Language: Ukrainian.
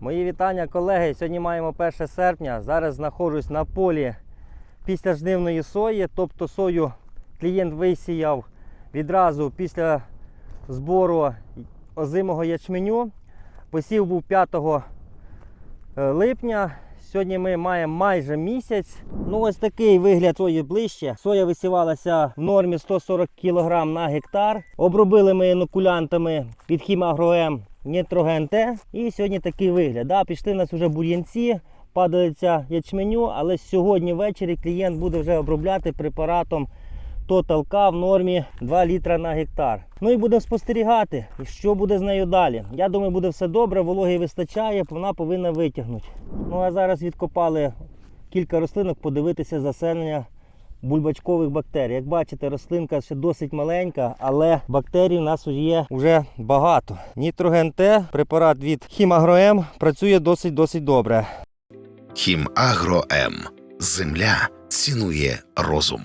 Мої вітання, колеги. Сьогодні маємо 1 серпня. Зараз знаходжусь на полі після жнивної сої. Тобто сою клієнт висіяв відразу після збору озимого ячменю. Посів був 5 е, липня. Сьогодні ми маємо майже місяць. Ну ось такий вигляд сої ближче. Соя висівалася в нормі 140 кг на гектар. Обробили ми інокулянтами від Хімагроем Нітроген Т. І сьогодні такий вигляд. Да, пішли в нас вже бур'янці, падалиця ячменю, але сьогодні ввечері клієнт буде вже обробляти препаратом K в нормі 2 літра на гектар. Ну і будемо спостерігати, що буде з нею далі. Я думаю, буде все добре, вологи вистачає, вона повинна витягнути. Ну а зараз відкопали кілька рослинок, подивитися заселення бульбачкових бактерій. Як бачите, рослинка ще досить маленька, але бактерій у нас є вже багато. Нітроген Т, препарат від Хімагроем, працює досить досить добре. Хімагроем. Земля цінує розум.